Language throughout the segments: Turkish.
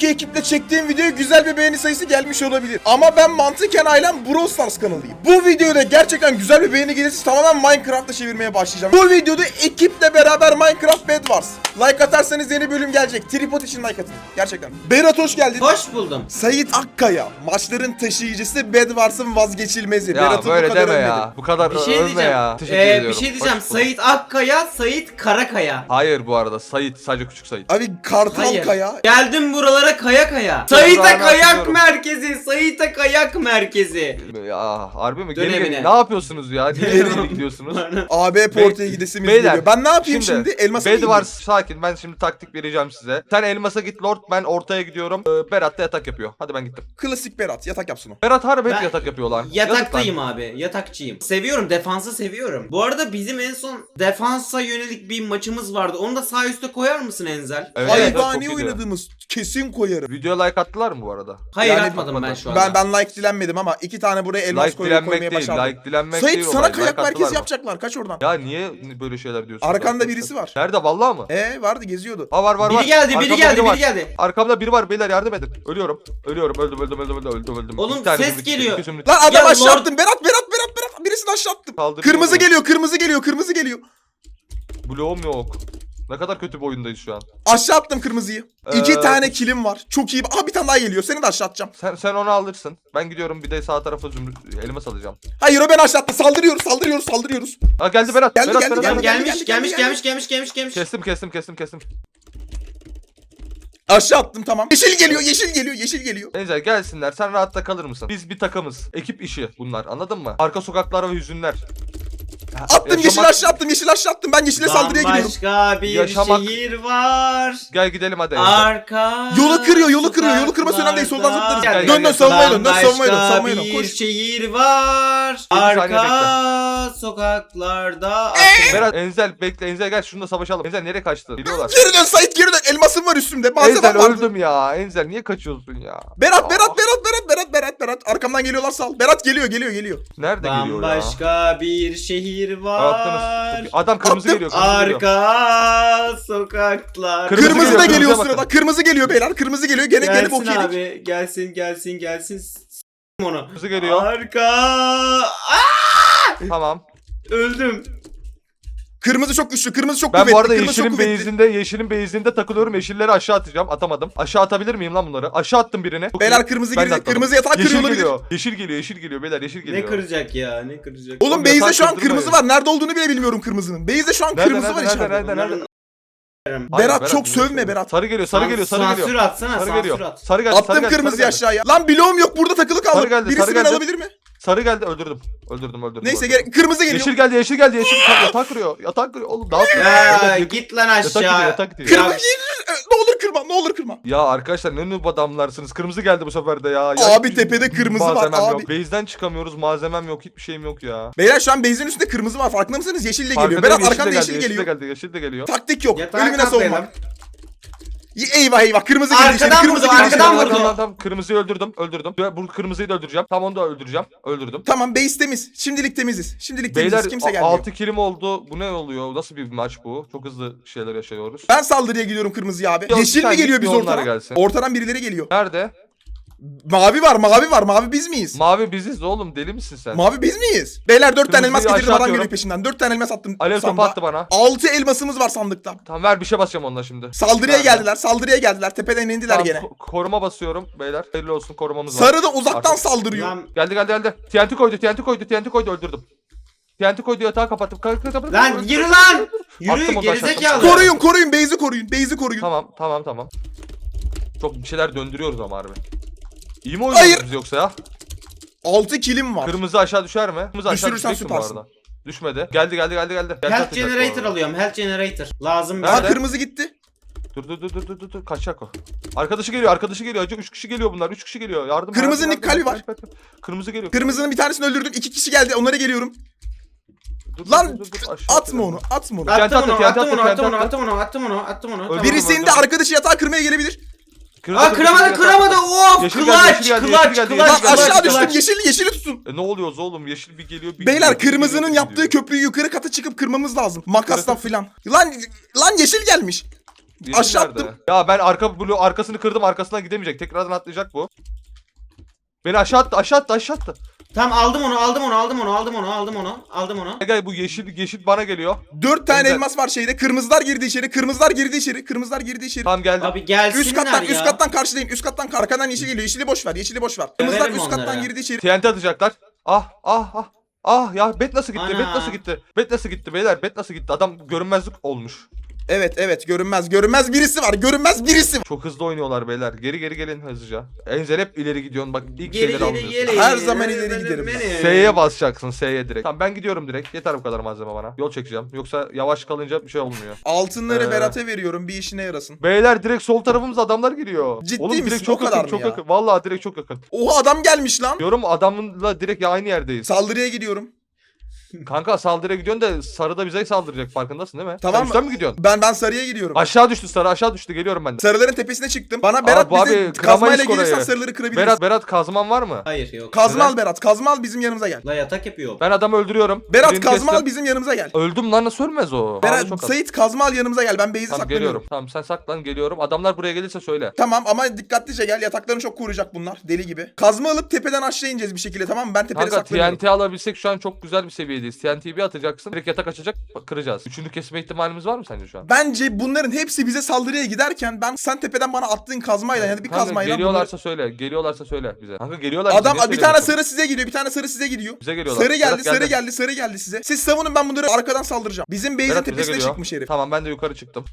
Bugünkü ekiple çektiğim videoya güzel bir beğeni sayısı gelmiş olabilir. Ama ben mantıken ailem Brawl Stars kanalıyım. Bu videoda gerçekten güzel bir beğeni gelirse tamamen Minecraft'a çevirmeye başlayacağım. Bu videoda ekiple beraber Minecraft Bed Wars. Like atarsanız yeni bölüm gelecek. Tripod için like atın. Gerçekten. Berat hoş geldin. Hoş buldum. Sait Akkaya, maçların taşıyıcısı Bed Wars'ın vazgeçilmezi. Ya Berat'ı bu böyle kadar deme övmedim. ya. Bu kadar Bir şey övme diyeceğim. ya. Teşekkür Ee, ediyorum. bir şey diyeceğim. Hoş bulduk. Sait Akkaya, Sait Karakaya. Hayır bu arada. Sait. Sadece küçük Sait. Abi Kartal Hayır. Kaya. Geldim buralara kaya kaya. Sait'e Toprağını kayak hatırlıyorum. merkezi. Sait'e kayak merkezi. Ya harbi mi? Gelin. Ne yapıyorsunuz ya? Niye geri gidiyorsunuz? AB Porta'ya gidesim Beyler, geliyor. Ben ne yapayım şimdi? Elmas'a mı Bed gideyim? var sakin. Ben şimdi taktik vereceğim size. Sen elmasa git Lord. Ben ortaya gidiyorum. Ee, Berat da yatak yapıyor. Hadi ben gittim. Klasik Berat. Yatak yapsın o. Berat harbi hep Ben yatak yapıyor lan. Yazık Yataktayım abi. Yatakçıyım. Seviyorum. Defansı seviyorum. Bu arada bizim en son defansa yönelik bir maçımız vardı. Onu da sağ üste koyar mısın Enzel? Evet, evet, çok Hayvani iyiydi. oynadığımız kesin koyarım. Videoya like attılar mı bu arada? Hayır Yani atmadım ben şu anda. Ben ben like dilenmedim ama iki tane buraya elmas like koyuyor, dilenmek koymaya değil. başardım. Like dilenmek Sait değil sana olay. kayak Like merkezi attılar mı? yapacaklar. Kaç oradan? Ya niye böyle şeyler diyorsun? Arkanda birisi var. Nerede vallahi mı? Ee vardı geziyordu. Ha var var var. Biri geldi, biri Arkamda geldi, var. biri geldi. Arkamda biri var beyler yardım edin. Ölüyorum. Ölüyorum. Öldüm öldüm öldüm öldüm öldüm öldüm. Oğlum, İki tane ses zümrüt, geliyor. iki zümrüt. Lan adam Ya aşağı Lord- attım. Berat Berat Berat Berat. Birisini aşağı attım. Kaldırıyor Kırmızı onu. geliyor kırmızı geliyor kırmızı geliyor. Bloğum yok. Ne kadar kötü bir oyundayız şu an. Aşağı attım kırmızıyı. İki Ee, tane kilim var. Çok iyi. Aa bir tane daha geliyor. Seni de aşağı atacağım. Sen sen onu alırsın. Ben gidiyorum bir de sağ tarafa zümrüt elmas alacağım. Hayır o beni aşağı attı. Saldırıyoruz saldırıyoruz saldırıyoruz. Ha geldi Berat. Geldi, Berat, geldi, Berat, geldi, Berat. Gelmiş, geldi, gelmiş, geldi, gelmiş, gelmiş, gelmiş, gelmiş. Kestim kestim kestim kestim. Aşağı attım tamam. Yeşil geliyor yeşil geliyor yeşil geliyor. Enzel gelsinler sen rahatta kalır mısın? Biz bir takımız. Ekip işi bunlar anladın mı? Arka sokaklar ve hüzünler. Attım yeşil aşağı attım yeşil aşağı attım. Ben yeşile saldırıya gidiyorum. Başka bir Yaşamak- şehir var. Gel gidelim hadi. Arka. Yolu kırıyor, yolu kırıyor. Yolu kırması önemli değil. Soldan zıplarız. Gel, Dön dön savunmaya dön. Dön savunmaya dön. Savunmaya dön. bir Koş. şehir var. saniye Arka sokaklarda. Berat Enzel bekle Enzel gel şunu da savaşalım. Enzel nereye kaçtı? Geliyorlar. Geri dön Sait geri dön. Elmasım var üstümde. Malzemem Enzel var. öldüm ya. Enzel niye kaçıyorsun ya? Berat Berat Berat Berat Berat Berat Berat. Arkamdan geliyorlar sal. Berat geliyor geliyor geliyor. Nerede geliyor ya? Bambaşka bir şehir var. Attınız. Adam kırmızı Attım. geliyor. Kırmızı geliyor. Arka sokaklar. Kırmızı Kırmızı, geliyor, da geliyor o sırada. bakın. Kırmızı geliyor beyler. Kırmızı geliyor. Gene gelip Gelsin okuyalım. abi. Gelsin gelsin gelsin. Onu. Kırmızı geliyor. Arka. Aa, Tamam. öldüm. Kırmızı çok güçlü. Kırmızı çok Ben kuvvetli. bu arada kırmızı çok yeşilin kuvvetli. beyzinde, yeşilin beyzinde takılıyorum. Yeşilleri aşağı atacağım. Atamadım. Aşağı atabilir miyim lan bunları? Aşağı attım birini. Çok Beyler kırmızı Ben de geliyor. atladım. Kırmızı yatağı Yeşil kırıyor olabilir. geliyor. Yeşil geliyor. Yeşil geliyor. Beyler yeşil geliyor. Ne kıracak ya? Ne kıracak? Oğlum Oğlum yatağı şu an kırmızı var. Nerede olduğunu bile bilmiyorum kırmızının. Beyz'de şu an Nerede, kırmızı nerede, var nerede, içeride. nerede, nerede? Hayır, Berat, Berat, çok bunu sövme söyle. Berat. Sarı geliyor, sarı geliyor, sarı sansür geliyor. atsana Sarı sansür geliyor. at. Sarı geldi, sarı Attım geldi, kırmızıyı sarı geldi. aşağıya. Lan bloğum yok burada takılı kaldım. Sarı geldi, Birisi beni geldi. alabilir mi? Sarı geldi, öldürdüm. Öldürdüm, öldürdüm. Neyse öldürdüm. gel kırmızı geliyor. Yeşil geldi, yeşil geldi, yeşil yatağı kırıyor. Yatağı kırıyor. Oğlum ne yapıyorsun? Ya Yatak- git lan Yatak gidiyor, aşağı. yatak gidiyor. Kırmızı ne olur kırma ne olur kırma. Ya arkadaşlar ne noob adamlarsınız. Kırmızı geldi bu sefer de ya. ya Abi tepede kırmızı var, abi. Yok. Base'den çıkamıyoruz. Malzemem yok. Hiçbir şeyim yok ya. Beyler şu an Beyz'in üstünde kırmızı var. Farkında mısınız? Yeşil de geliyor. Farkındayım, Berat yeşil de arkanda geldi, yeşil Yeşil de geliyor. geldi. Yeşil de geliyor. Taktik yok. Yatağa Ölümüne kaplayalım. Eyvah eyvah kırmızı içeri, Arkadan kırmızı vurdu, geliyor arkadan vurdu. Tamam tamam kırmızıyı öldürdüm öldürdüm. Bu kırmızıyı da öldüreceğim. Tam onu da öldüreceğim. Öldürdüm. Tamam base temiz. Şimdilik temiziz. Şimdilik Beyler temiziz. Kimse gelmiyor. 6 kilim oldu. Bu ne oluyor? Nasıl bir maç bu? Çok hızlı şeyler yaşıyoruz. Ben saldırıya gidiyorum kırmızıya abi. Yok, Yeşil sen mi geliyor biz bir onlar ortadan? gelsin. Ortadan birileri geliyor. Nerede? Mavi var mavi var. Mavi biz miyiz? Mavi biziz oğlum deli misin sen? Mavi biz miyiz? Beyler dört tane elmas getirdim aşağı adam atıyorum. geliyor peşinden. Dört tane elmas attım Alev topu sandığa. attı bana. Altı elmasımız var sandıkta. Tamam ver bir şey basacağım onunla şimdi. Saldırıya Nerede? geldiler. Saldırıya geldiler. Tepeden indiler Tamam, gene. ko- koruma basıyorum beyler. Hayırlı olsun korumamız var. Sarı da uzaktan Artık- saldırıyor. Lan, Geldi geldi geldi. TNT koydu TNT koydu TNT koydu öldürdüm. TNT koydu yatağı kapattım. Ka- ka- kapattım. lan yürü lan. Yürü onu gerizekalı. Koruyun koruyun. Base'i koruyun. Base'i koruyun. Tamam tamam tamam. Çok bir şeyler döndürüyoruz ama harbi. İyi mi Hayır. oynuyoruz biz yoksa ya? Altı kilim var. Kırmızı aşağı düşer mi? Kırmızı aşağı Düşürürsen bu süpersin. arada? Düşmedi. Geldi geldi geldi geldi. Geldi Health atacak bu generator alıyorum. Health generator. Lazım Ha Nerede? bize. kırmızı gitti. Dur dur dur dur dur dur dur kaçacak o. Arkadaşı geliyor arkadaşı geliyor. Acı 3 kişi geliyor bunlar. 3 kişi geliyor. Yardım. Kırmızı yardım, Nick Kali yardım, var. Kırmızı geliyor. Kırmızının bir tanesini öldürdüm. İki kişi geldi. Onlara geliyorum. Dur, dur, Lan dur, dur, dur, aşağı atma onu. Atma onu. At- Attım Kendi onu, attı, attım kendi onu, attı, attım onu, kendi attım onu, attım onu, attım onu. Tamam. Birisi indi arkadaşı yatağı kırmaya gelebilir. Kırmızı, Aa kırmızı, kıramadı, kırmızı. kıramadı. Of, Yeşil geldi, yeşil geldi, clutch, yeşil geldi, clutch, Lan yeşil aşağı düştüm. clutch. Yeşili yeşili tutun. E ne oluyoruz oğlum? Yeşil bir geliyor bir Beyler gidiyor, bir kırmızının geliyor, bir yaptığı gidiyor. köprüyü yukarı kata çıkıp kırmamız lazım. Makasla Yukarı- filan. Lan lan yeşil gelmiş. Yeşil Aşağı nerede? attım. Ya ben arka blue arkasını kırdım arkasından gidemeyecek. Tekrardan atlayacak bu. Beni aşağı attı aşağı attı aşağı attı. Tamam aldım onu aldım onu aldım onu aldım onu aldım onu aldım onu. Gel bu yeşil yeşil bana geliyor. Dört tane Güzel. elmas var şeyde. Kırmızılar girdi içeri. Kırmızılar girdi içeri. Kırmızılar girdi içeri. Tamam geldim. Abi gelsinler Üst kattan, ya. üst kattan karşıdayım. Üst kattan arkadan yeşil geliyor. Yeşili boş ver. Yeşili boş ver. Kırmızılar üst kattan girdi içeri. TNT atacaklar. Ah ah ah. Ah ya bet nasıl gitti? Bet Ana. nasıl gitti? Bet nasıl gitti beyler? Bet nasıl gitti? Adam görünmezlik olmuş. Evet evet görünmez. Görünmez birisi var. Görünmez birisi var. Çok hızlı oynuyorlar beyler. Geri geri gelin hızlıca. Enzel hep ileri gidiyorsun. Bak ilk Geri şeyleri geri almıyorsun. geri. Her zaman ileri giderim. S'ye basacaksın S'ye direkt. Tamam ben gidiyorum direkt. Yeter bu kadar malzeme bana. Yol çekeceğim. Yoksa yavaş kalınca bir şey olmuyor. Altınları Ee. Berat'a veriyorum. Bir işine yarasın. Beyler direkt sol tarafımızda adamlar giriyor. Ciddi Oğlum misin? direkt O çok kadar yakın mı çok ya? yakın. Vallahi direkt çok yakın. Oha adam gelmiş lan. Diyorum adamla direkt aynı yerdeyiz. Saldırıya gidiyorum. Kanka saldırıya gidiyorsun da sarı da bize saldıracak farkındasın değil mi? Tamam Sen üstten mi gidiyorsun? Ben ben sarıya gidiyorum. Aşağı düştü sarı aşağı düştü geliyorum ben de. Sarıların tepesine çıktım. Bana Berat bu bize abi, kazmayla orayı. gelirsen sarıları kırabiliriz. Berat Berat kazman var mı? Hayır yok. Kazma al Berat. Kazma al bizim yanımıza gel. La yatak yapıyor. Ben adamı öldürüyorum. Berat Birini kazma al kestim. bizim yanımıza gel. Öldüm lan nasıl ölmez o? Abi Berat çok az. Sait kazma al yanımıza gel. Ben base'e Tamam saklanıyorum. geliyorum. Tamam sen saklan geliyorum. Adamlar buraya gelirse söyle. Tamam ama dikkatlice gel. Yataklarını çok koruyacak bunlar. Deli gibi. Kazma alıp tepeden aşağı ineceğiz bir şekilde tamam mı? Ben tepede Kanka saklanıyorum. TNT alabilsek şu an çok güzel bir seviyedeyiz. TNT'yi bir atacaksın. Direkt yatak açacak kıracağız. Üçüncü kesme ihtimalimiz var mı sence şu an? Bence bunların hepsi bize saldırıya giderken ben sen tepeden bana attığın kazmayla ya da bir Kanka, kazmayla geliyorlarsa söyle. Geliyorlarsa söyle bize. Kanka geliyorlar. bunları... Adam bir tane sarı size gidiyor, bir tane sarı size gidiyor. Bize geliyorlar. Sarı geldi, Berat sarı geldi, sarı geldi size. Siz savunun ben bunları arkadan saldıracağım. Bizim base'in tepesine geliyor. çıkmış herif. Tamam ben de yukarı çıktım.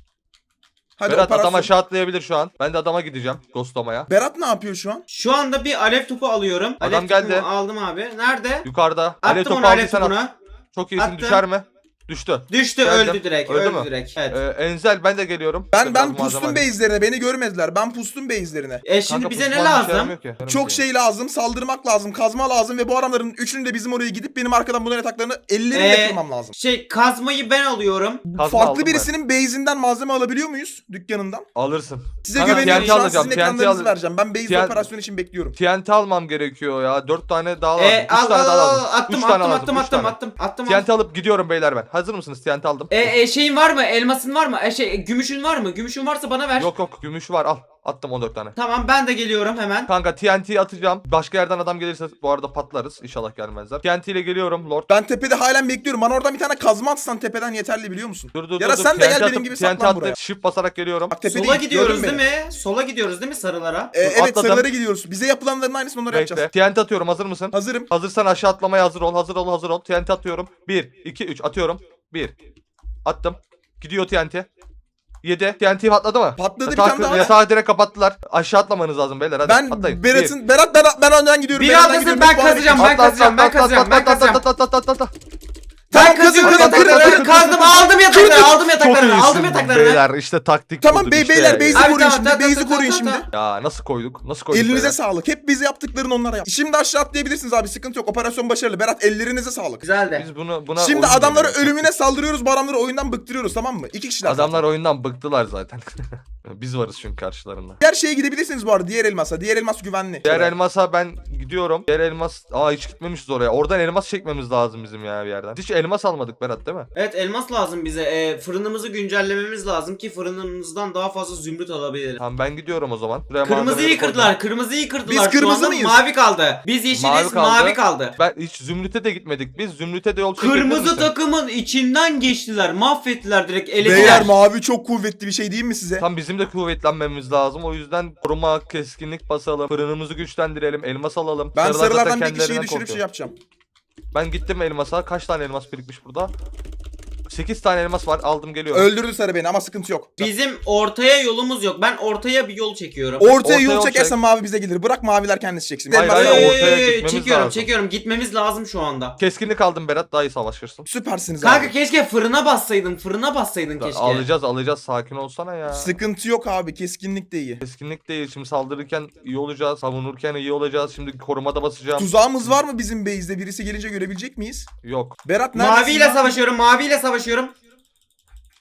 Hadi Berat operasyon. adam aşağı atlayabilir şu an. Ben de adama gideceğim. Ghostlamaya. Berat ne yapıyor şu an? Şu anda bir alev topu alıyorum. Adam alev geldi. topumu aldım abi. Nerede? Yukarıda. Alev Attım topu onu alev aldıysan at. Çok iyisin. Attım. Düşer mi? Düştü. Düştü Geldim. öldü direkt. Öldü öldü mü? direkt. Evet. Ee, Enzel ben de geliyorum. Ben Biraz ben malzeme pustum base'lerine. Beni görmediler. Ben pustum base'lerine. E şimdi Kanka, bize ne pusman bir şey lazım? yaramıyor ki. Çok şey lazım. Saldırmak lazım. Kazma lazım ve bu adamların üçünü de bizim oraya gidip benim arkadan bunların yataklarını ellerimle Ee, kırmam lazım. Şey kazmayı ben alıyorum. Kazma Farklı birisinin base'inden malzeme alabiliyor muyuz? Dükkanından. Alırsın. Size Kanka, güveniyorum. TNT Şu an alacağım, sizin TNT ekranlarınızı al- vereceğim. Ben base TNT operasyon için bekliyorum. TNT almam gerekiyor ya. Dört tane daha lazım. E Üç al tane al daha al lazım. attım Üç tane attım lazım, attım üç attım tane. attım attım. TNT alıp gidiyorum beyler ben. Hazır mısınız? TNT aldım. E, e şeyin var mı? Elmasın var mı? E şey gümüşün var mı? Gümüşün varsa bana ver. Yok yok gümüş var al. Attım 14 tane. Tamam ben de geliyorum hemen. Kanka TNT atacağım. Başka yerden adam gelirse bu arada patlarız. İnşallah gelmezler. TNT ile geliyorum Lord. Ben tepede halen bekliyorum. Bana oradan bir tane kazma atsan tepeden yeterli biliyor musun? Dur dur Ya dur. da dur. sen de gel TNT benim atıp- gibi TNT saklan attım. buraya. Shift basarak geliyorum. Bak. Sola gidiyoruz değil mi? Sola gidiyoruz değil mi sarılara? Ee, evet Atladım. sarılara gidiyoruz. Bize yapılanların aynısını onlara Bekle. yapacağız. TNT atıyorum. Hazır mısın? Hazırım. Hazırsan aşağı atlamaya hazır ol. Hazır ol. Hazır ol. TNT atıyorum. 1 2 3 atıyorum. 1 Attım. Gidiyor TNT. 7 TNT patladı mı? Patladı bir tane daha. Yatağı direkt kapattılar. Aşağı atlamanız lazım beyler hadi Ben atlayın. Berat'ın Berat ben ben önden gidiyorum. Bir ben arada- kazacağım, ben kazacağım, ben kazacağım, ben kazacağım. Ben kırın yataklarını kırın. kazdım aldım yataklarını aldım Çok yataklarını aldım iyisin yataklarını. beyler işte taktik Tamam budur bey işte. beyler Abi, koruyun tamam, şimdi. tamam, tamam, koruyun tamam, şimdi. Ya nasıl koyduk? Nasıl koyduk Elinize beyler? sağlık. Hep bize yaptıklarını onlara yap. Şimdi aşağı atlayabilirsiniz abi. Sıkıntı yok. Operasyon başarılı. Berat ellerinize sağlık. Güzel de. Biz bunu buna Şimdi oyun adamları deniyoruz. ölümüne saldırıyoruz. Bu adamları oyundan bıktırıyoruz tamam mı? İki kişiler. Adamlar oyundan bıktılar zaten. Biz varız çünkü karşılarında. Diğer şeye gidebilirsiniz bu arada. Diğer elmasa. Diğer elmas güvenli. Diğer elmasa ben gidiyorum. Diğer elmas... Aa hiç gitmemişiz oraya. Oradan elmas çekmemiz lazım bizim ya bir yerden. Hiç elmas almadık Berat değil mi? Evet elmas lazım bize. E, fırınımızı güncellememiz lazım ki fırınımızdan daha fazla zümrüt alabiliriz. Tamam ben gidiyorum o zaman. Buraya malzemeleri Kırmızıyı koydum. kırdılar. Kırmızıyı kırdılar. Biz Şu kırmızı anda mıyız? Mavi kaldı. Biz yeşiliz Mavi mavi kaldı. kaldı. Ben hiç Zümrüt'e de gitmedik. Biz Zümrüt'e de yol çekebilir Kırmızı misin? takımın içinden geçtiler. Mahvettiler direkt Beyler elediler. mavi çok kuvvetli bir şey değil mi size? Tam bizim de kuvvetlenmemiz lazım. O yüzden koruma, keskinlik basalım. Fırınımızı güçlendirelim. Elmas alalım. Ben Sarılar zaten sarılardan bir kişiyi kendilerinden düşürüp şey korkuyor. yapacağım. Ben gittim elmasa. Kaç tane elmas birikmiş burada? 8 tane elmas var. Aldım geliyorum. Öldürdü sarı beni ama sıkıntı yok. Bizim ortaya yolumuz yok. Ben ortaya bir yol çekiyorum. Ortaya Ortaya yol yol çekersen çek. mavi bize gelir. Bırak maviler kendisi çeksin. Hayır, hayır, Ee, ortaya gitmemiz çekiyorum lazım. çekiyorum. Gitmemiz lazım şu anda. Keskinlik aldım Berat. Daha iyi savaşırsın. Süpersiniz Kanka abi. keşke fırına bassaydın. Fırına bassaydın keşke. Alacağız alacağız. Sakin olsana ya. Sıkıntı yok abi. Keskinlik de iyi. Keskinlik değil. Şimdi saldırırken iyi olacağız. Savunurken iyi olacağız. Şimdi korumada basacağım. Tuzağımız var mı bizim base'de? Birisi gelince görebilecek miyiz? Yok. Berat neredesin? Maviyle lan? savaşıyorum. Maviyle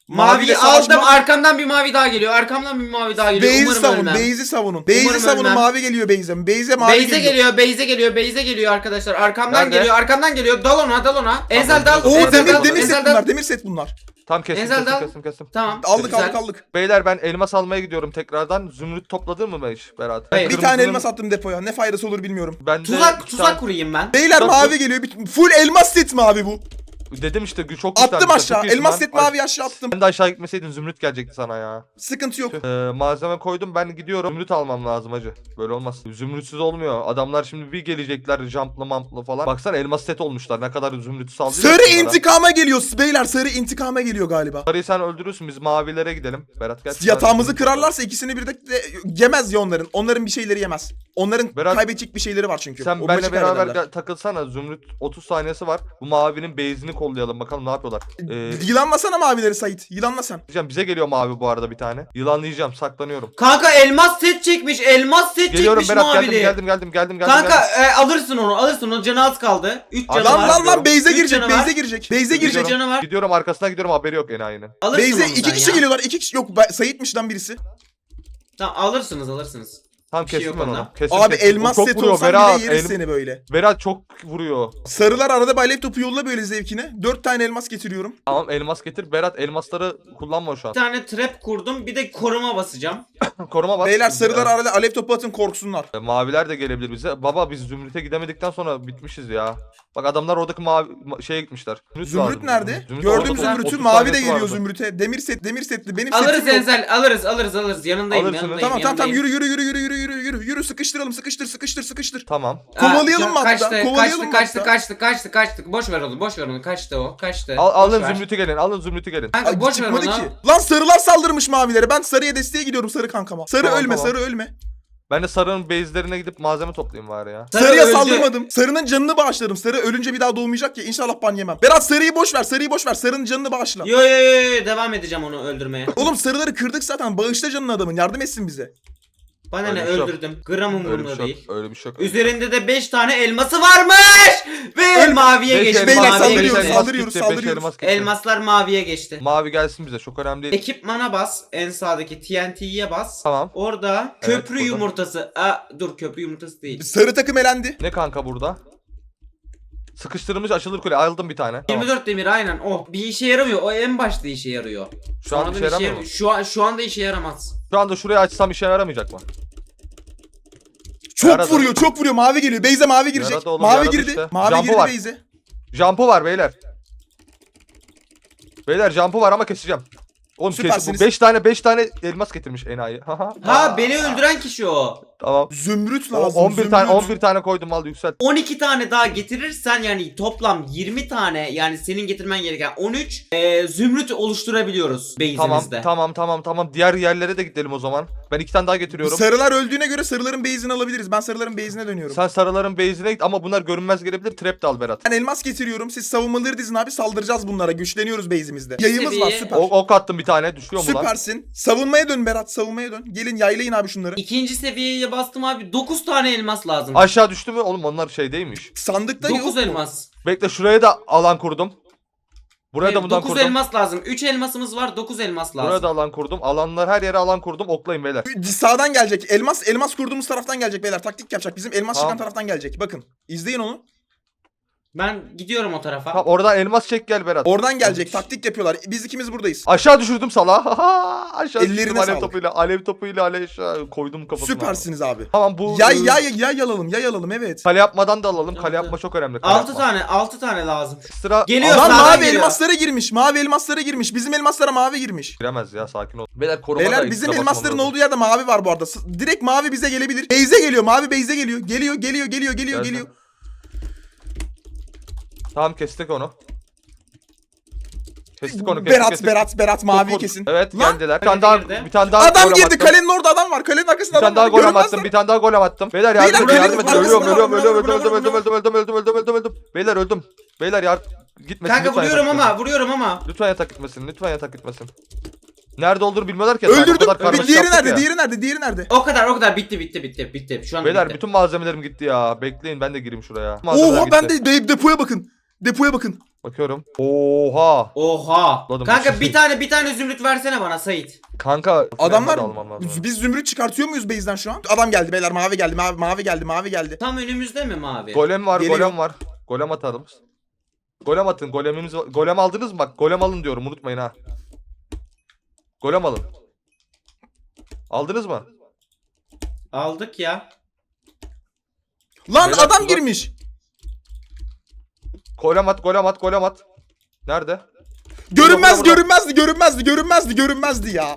Maviyle Maviyi aldım. savaşma. Arkamdan bir mavi daha geliyor. Arkamdan bir mavi daha geliyor. Base'i Umarım savun. ölmem. Base'i savunun. Umarım savunun. ölmem. Mavi geliyor base'e. Base'e mavi Beyze geliyor. geliyor, Beyze geliyor, Beyze geliyor arkadaşlar. Arkamdan Nerede? geliyor, arkamdan geliyor. Dal ona, dal ona. Ezel dal. Oo Ezel demir dal, demir Ezel set dal. bunlar. Demir set bunlar. Tam kestim Enzel kestim kestim kestim. Tamam. Aldık güzel. aldık aldık. Beyler ben elmas almaya gidiyorum tekrardan. Zümrüt topladın mı Beş Berat? Hayır. Bir Kırmızının- tane elmas attım depoya. Ne faydası olur bilmiyorum. Ben de Tuzak bir tuzak tane- kurayım ben. Beyler mavi geliyor. Bir- Full elmas set mi abi bu? Dedim işte gü- çok güzel. Attım aşağı. Elmas set mavi aşağı attım. Sen de aşağı gitmeseydin zümrüt gelecekti sana ya. Sıkıntı yok. Ee, malzeme koydum ben gidiyorum. Zümrüt almam lazım hacı. Böyle olmaz. Zümrütsüz olmuyor. Adamlar şimdi bir gelecekler jumplı mamplı falan. Baksana elmas set olmuşlar. Ne kadar zümrütü sallıyor. Sarı intikama geliyor. Beyler sarı intikama geliyor galiba. Sarıyı sen öldürürsün biz mavilere gidelim. Berat gel. Yatağımızı kırarlarsa ikisini bir de de yemez ya onların. Onların bir şeyleri yemez. Onların Berat- kaybedecek bir şeyleri var çünkü. Sen O benimle maçı beraber kaybederler. gel- takılsana. Zümrüt 30 saniyesi var. Bu mavinin base'ini kollayalım bakalım ne yapıyorlar. Ee, Yılanlasana mavileri Sait. Yılanla sen. diyeceğim, bize geliyor mavi bu arada bir tane. Yılanlayacağım saklanıyorum. Kanka elmas set çekmiş. Elmas set Geliyorum çekmiş Berat geldim mavili. geldim geldim geldim geldim. Kanka geldim. e, alırsın onu alırsın onu canı az kaldı. 3 canı Adam var. Lan lan lan base'e Üç girecek. Base'e girecek. Base'e Üç girecek. canı var. Gidiyorum arkasına gidiyorum haberi yok enayinin. Alırsın Base'e onu iki kişi ya. geliyorlar. iki kişi yok. Ba- Sait'miş lan birisi. Tamam alırsınız alırsınız. Tam Bir şey kestim yok ben onu. onda. Kestim, Abi kestim. elmas çok set vuruyor olsan Berat. bile yeriz El- seni böyle. Berat çok vuruyor. Sarılar arada bay laptopu yolla böyle zevkine. Dört tane elmas getiriyorum. Tamam elmas getir. Berat elmasları kullanma şu an. Bir tane trap kurdum bir de koruma basacağım. Koruma bas. Beyler sarılar arada alev topu atın korksunlar. E, Maviler de gelebilir bize. Baba biz Zümrüt'e gidemedikten sonra bitmişiz ya. Bak adamlar oradaki mavi ma- şeye gitmişler. Zümrüt, Zümrüt lazım. nerede? Zümrüt Gördüm orada Zümrüt'ü. 30 Mavi de geliyor vardı. Zümrüt'e. Demir set, demir setli. Benim Alırız setim yok. Enzel alırız alırız alırız yanındayım Alırsınız. yanındayım. Tamam tamam tamam yanındayım. yürü yürü yürü yürü yürü yürü yürü yürü sıkıştıralım sıkıştır sıkıştır sıkıştır. Tamam. Kovalayalım mı hatta? Kaçtı Kovalayalım kaçtı kaçtı hatta? kaçtı kaçtı kaçtı. Boş ver onu boş ver onu kaçtı o kaçtı. Al, Boş alın ver. Zümrüt'ü gelin. Alın Zümrüt'ü gelin. Kanka Ay, boş ver onu. çıkmadı ki. Lan sarılar saldırmış mavilere. Ben sarıya desteğe gidiyorum sarı kankama. Sarı Tamam, ölme tamam. sarı ölme. Ben de sarının base'lerine gidip malzeme toplayayım var ya. Sarı Sarıya öldü. saldırmadım. Sarının canını bağışladım. Sarı ölünce bir daha doğmayacak ya. İnşallah ban yemem. Berat sarıyı boş ver. Sarıyı boş ver. Sarının canını bağışla. Yo yo yo yo devam edeceğim onu öldürmeye. Oğlum sarıları kırdık zaten. Bağışla canını adamın. Yardım etsin bize. Bana Öyle ne bir şey yok. öldürdüm. Gramım Öyle bir bunda şey değil. yok. Öyle bir şey yok. Üzerinde de 5 tane elması varmış. Ve Öl- maviye Beş geçti. Beyler, elmas, maviye beş saldırıyoruz, geçti. saldırıyoruz, gitti, beş saldırıyoruz. elmas gitti. Elmaslar maviye geçti. Mavi gelsin bize çok önemli değil. Ekipmana bas. En sağdaki TNT'ye bas. Tamam. Orada köprü burada. yumurtası. Aa, dur köprü yumurtası değil. Sarı takım elendi. Ne kanka burada? Sıkıştırılmış açılır kule. Aldım bir tane. Tamam. 24 demir aynen o. Bir işe yaramıyor. O en başta işe yarıyor. Şu an Sonradan işe yaramıyor mu? Şu, an, şu anda işe yaramaz. Şu anda şurayı açsam işe yaramayacak mı? Çok Yaradı. vuruyor, çok vuruyor. Mavi geliyor. Beyze mavi girecek. Yaradı oğlum, mavi yaradı girdi. işte. Mavi Jump'u girdi var. Beyze. Jump'u var beyler. Beyler jump'u var ama keseceğim. Oğlum kes, Süpersiniz. 5 tane 5 tane elmas getirmiş enayi. Ha beni öldüren kişi o. Tamam. Zümrüt lazım. 11 tane zümrüt. 11 tane koydum al yükselt. 12 tane daha getirirsen yani toplam 20 tane yani senin getirmen gereken 13 e, zümrüt oluşturabiliyoruz Tamam base'imizde. tamam tamam tamam. Diğer yerlere de gidelim o zaman. Ben iki tane daha getiriyorum. Sarılar öldüğüne göre sarıların base'ini alabiliriz. Ben sarıların base'ine dönüyorum. Sen sarıların base'ine git ama bunlar görünmez gelebilir. Trap de al Berat. Ben elmas getiriyorum. Siz savunmaları dizin abi. Saldıracağız bunlara. Güçleniyoruz base'imizde. Yayımız var süper. O, ok attım bir tane. Düşüyor mu lan? Süpersin. Savunmaya dön Berat. Savunmaya dön. Gelin yaylayın abi şunları. İkinci seviyeye bastım abi 9 tane elmas lazım. Aşağı düştü mü? Oğlum onlar şey değilmiş. Sandıkta 9 yok mu? elmas. Bekle şuraya da alan kurdum. Buraya da bundan 9 kurdum. elmas lazım. 3 elmasımız var 9 elmas lazım. Buraya da alan kurdum. Alanlar her yere alan kurdum. Oklayın beyler. Sağdan gelecek. Elmas elmas kurduğumuz taraftan gelecek beyler. Taktik yapacak. Bizim elmas Tamam. çıkan taraftan gelecek. Bakın. izleyin onu. Ben gidiyorum o tarafa. Tamam oradan elmas çek gel Berat. Oradan gelecek. Taktik yapıyorlar. Biz ikimiz buradayız. Aşağı düşürdüm sala. Aşağı Ellerine düşürdüm alev sağlık. topuyla. Alev topuyla alev aşağı koydum kafasına. Süpersiniz abi. Tamam bu Yay yay yay alalım. Yay alalım evet. Kale yapmadan da alalım. Kale yapma çok önemli. Kale 6 yapma. tane 6 tane lazım. Sıra Geliyor. Lan sağdan mavi geliyor. elmaslara girmiş. Mavi elmaslara girmiş. Bizim elmaslara mavi girmiş. giremez ya sakin ol. Beyler koruma Beyler bizim elmasların olduğu yerde mavi var bu arada. S- Direkt mavi bize gelebilir. Beyze geliyor. Mavi Beyze geliyor. Geliyor geliyor geliyor geliyor Geldi. geliyor. Tamam kestik onu. Kestik onu kestik Berat kestik. Berat Berat mavi kesin. Evet Lan. geldiler. Bir tane daha girdi. bir tane daha Adam golem girdi. attım. Kalenin orada adam var. Kalenin arkasında Bir adam tane daha var. golem attım. Bir tane daha golem attım. Beyler yardım Beyler, edin beyler, yardım edin. arkasına Ölüyorum vurun, ölüyorum ölüyorum vurun, öldüm vurun. öldüm öldüm öldüm öldüm öldüm öldüm. Beyler öldüm. Beyler yar gitmesin. Kanka lütfen vuruyorum yatak ama vuruyorum ama. Lütfen yatak gitmesin. Lütfen yatak gitmesin. Nerede olduğunu bilmiyorlar ki. yatak. O kadar Bir diğeri yaptık nerede? ya. Diğeri nerede? Diğeri nerede? O kadar o kadar bitti bitti bitti bitti. Şu an Beyler bitti. bütün malzemelerim gitti ya. Bekleyin ben de gireyim şuraya. Malzemeler Oha ben gitti. de de- depoya bakın. Depoya bakın. Bakıyorum. Oha. Oha. Atladım, Kanka bir tane bir tane zümrüt versene bana Sait. Kanka. Adamlar biz zümrüt çıkartıyor muyuz base'den şu an? Adam geldi beyler mavi geldi mavi mavi geldi mavi geldi. Tam önümüzde mi mavi? Golem var Geliyor. golem var. Golem atarım. Golem atın. Golemimiz var. Golem aldınız mı? Bak golem alın diyorum. Unutmayın ha. Golem alın. Aldınız mı? Aldık ya. Lan Beyler, adam girmiş. Golem at, golem at, golem at. Nerede? Görünmez burada. görünmezdi görünmezdi görünmezdi görünmezdi ya.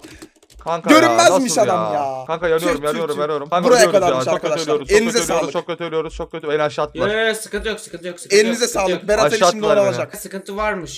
Kanka Görünmezmiş nasıl adam ya. Kanka yanıyorum, Tüh, yanıyorum, tüh. yanıyorum. Kanka Buraya kadarmış ya. Çok kötü arkadaşlar. ölüyoruz, çok Elinize kötü ölüyoruz, sağlık. çok kötü ölüyoruz, çok kötü. Beni aşağı attılar. Ee, sıkıntı yok sıkıntı yok sıkıntı Elinize yok, sıkıntı sağlık. yok. Berat Ali şimdi onu alacak. Sıkıntı varmış.